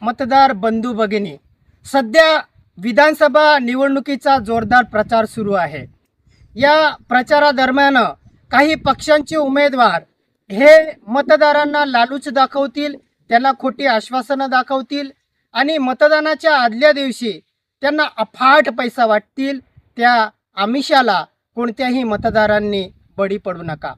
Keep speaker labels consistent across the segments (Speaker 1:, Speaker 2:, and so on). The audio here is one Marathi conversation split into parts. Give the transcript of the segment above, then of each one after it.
Speaker 1: मतदार बंधू भगिनी सध्या विधानसभा निवडणुकीचा जोरदार प्रचार सुरू आहे. या प्रचारादरम्यान काही पक्षांचे उमेदवार हे मतदारांना लालूच दाखवतील त्यांना खोटी आश्वासनं दाखवतील आणि मतदानाच्या आदल्या दिवशी त्यांना अफाट पैसा वाटतील त्या आमिषाला कोणत्याही मतदारांनी बळी पडू नका.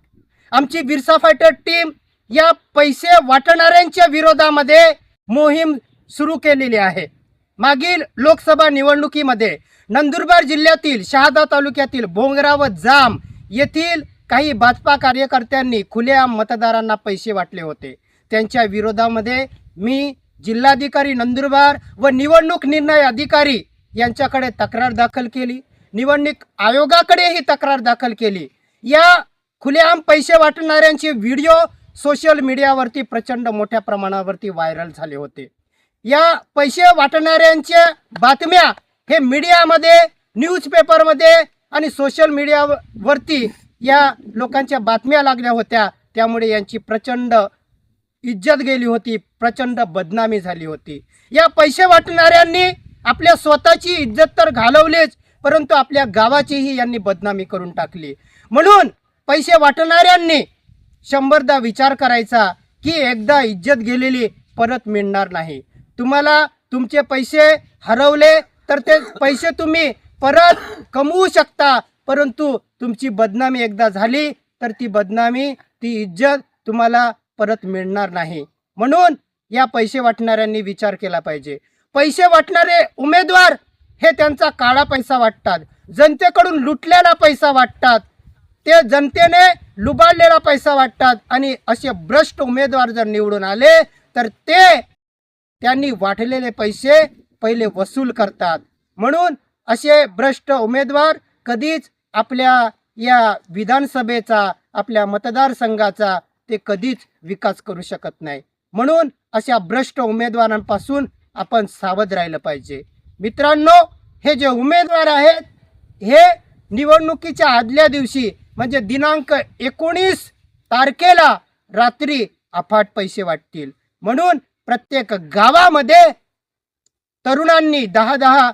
Speaker 1: आमची बिरसा फायटर टीम या पैसे वाटणाऱ्यांच्या विरोधामध्ये मोहीम सुरू केलेली आहे. मागील लोकसभा निवडणुकीमध्ये नंदुरबार जिल्ह्यातील शहादा तालुक्यातील भोंगरा व जाम येथील काही भाजपा कार्यकर्त्यांनी खुलेआम मतदारांना पैसे वाटले होते. त्यांच्या विरोधामध्ये मी जिल्हाधिकारी नंदुरबार व निवडणूक निर्णय अधिकारी यांच्याकडे तक्रार दाखल केली. निवडणूक आयोगाकडेही तक्रार दाखल केली. या खुलेआम पैसे वाटणाऱ्यांचे व्हिडिओ सोशल मीडियावरती प्रचंड मोठ्या प्रमाणावरती व्हायरल झाले होते. या पैसे वाटणाऱ्यांच्या बातम्या हे मीडियामध्ये न्यूजपेपरमध्ये आणि सोशल मीडियावरती या लोकांच्या बातम्या लागल्या होत्या. त्यामुळे यांची प्रचंड इज्जत गेली होती प्रचंड बदनामी झाली होती. या पैसे वाटणाऱ्यांनी आपल्या स्वतःची इज्जत तर घालवलीच परंतु आपल्या गावाचीही यांनी बदनामी करून टाकली. म्हणून पैसे वाटणाऱ्यांनी शंभरदा विचार करायचा की एकदा इज्जत गेलेली परत मिळणार नाही. तुम्हाला तुमचे पैसे हरवले तर ते पैसे तुम्ही परत कमवू शकता. परंतु तुमची बदनामी एकदा झाली तर ती बदनामी ती इज्जत तुम्हाला परत मिळणार नाही. म्हणून या पैसे वाटणाऱ्यांनी विचार केला पाहिजे. पैसे वाटणारे उमेदवार हे त्यांचा काळा पैसा वाटतात. जनतेकडून लुटलेला पैसा वाटतात. ते जनतेने लुबाडलेला पैसा वाटतात आणि असे भ्रष्ट उमेदवार जर निवडून आले तर ते त्यांनी वाटलेले पैसे पहिले वसूल करतात. म्हणून असे भ्रष्ट उमेदवार कधीच आपल्या या विधानसभेचा आपल्या मतदारसंघाचा ते कधीच विकास करू शकत नाही. म्हणून अशा भ्रष्ट उमेदवारांपासून आपण सावध राहिलं पाहिजे. मित्रांनो हे जे उमेदवार आहेत हे निवडणुकीच्या आदल्या दिवशी म्हणजे दिनांक एकोणीस तारखेला रात्री अफाट पैसे वाटतील. म्हणून प्रत्येक गावामध्ये तरुणांनी दहा दहा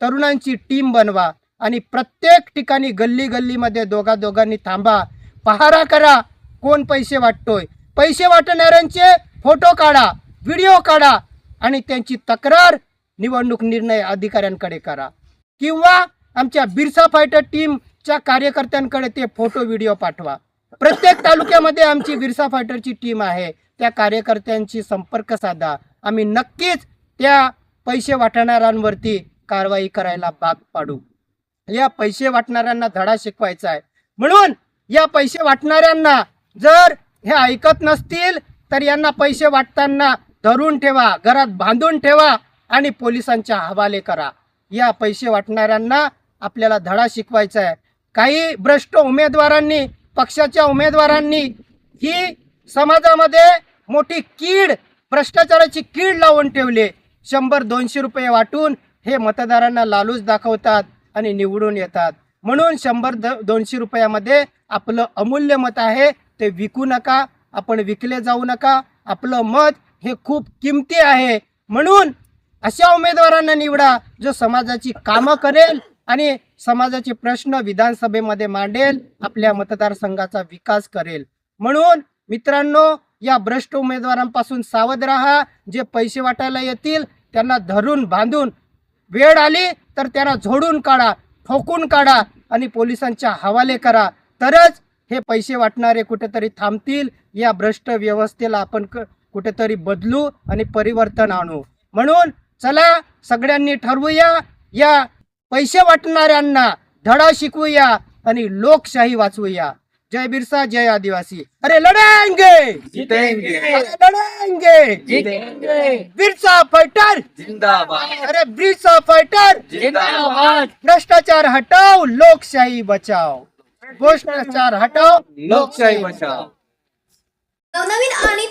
Speaker 1: तरुणांची टीम बनवा आणि प्रत्येक ठिकाणी गल्ली गल्लीमध्ये दोघा दोघांनी थांबा. पहारा करा कोण पैसे वाटतोय. पैसे वाटणाऱ्यांचे फोटो काढा व्हिडिओ काढा आणि त्यांची तक्रार निवडणूक निर्णय अधिकाऱ्यांकडे करा. किंवा आमच्या बिरसा फायटर टीम च्या कार्यकर्त्यांकडे ते फोटो व्हिडिओ पाठवा. प्रत्येक तालुक्यामध्ये आमची बिरसा फायटरची टीम आहे. त्या कार्यकर्त्यांशी संपर्क साधा. आम्ही नक्कीच त्या पैसे वाटणाऱ्यांवरती कारवाई करायला भाग पाडू. या पैसे वाटणाऱ्यांना धडा शिकवायचा आहे. म्हणून या पैसे वाटणाऱ्यांना जर हे ऐकत नसतील तर यांना पैसे वाटताना धरून ठेवा घरात बांधून ठेवा आणि पोलिसांच्या हवाले करा. या पैसे वाटणाऱ्यांना आपल्याला धडा शिकवायचा आहे. काही भ्रष्ट उमेदवारांनी पक्षाच्या उमेदवारांनी ही समाजामध्ये मोठी कीड भ्रष्टाचाराची कीड लावून ठेवली. शंभर दोनशे रुपये वाटून हे मतदारांना लालूच दाखवतात आणि निवडून येतात. म्हणून शंभर द दोनशे रुपयामध्ये आपलं अमूल्य मत आहे ते विकू नका आपण विकले जाऊ नका. आपलं मत हे खूप किमती आहे. म्हणून अशा उमेदवारांना निवडा जो समाजाची कामं करेल आणि समाजाचे प्रश्न विधानसभेमध्ये मांडेल आपल्या मतदारसंघाचा विकास करेल. म्हणून मित्रांनो या भ्रष्ट उमेदवारांपासून सावध राहा. जे पैसे वाटायला येतील त्यांना धरून बांधून वेळ आली तर त्यांना झोडून काढा ठोकून काढा आणि पोलिसांच्या हवाले करा. तरच हे पैसे वाटणारे कुठेतरी थांबतील. या भ्रष्ट व्यवस्थेला आपण क कुठेतरी बदलू आणि परिवर्तन आणू. म्हणून चला सगळ्यांनी ठरवूया या पैसे वाटणाऱ्यांना धडा शिकवूया आणि लोकशाही वाचवूया. जय बिरसा जय आदिवासी. अरे लढेंगे!
Speaker 2: जीतेंगे.
Speaker 1: अरे लढेंगे!
Speaker 2: जीतेंगे.
Speaker 1: बिरसा फाइटर
Speaker 2: जिंदाबाद.
Speaker 1: अरे बिरसा फाइटर
Speaker 2: जिंदाबाद.
Speaker 1: भ्रष्टाचार हटाओ लोकशाही बचाओ. भ्रष्टाचार हटाओ
Speaker 2: लोकशाही बचाव
Speaker 3: नवनवीन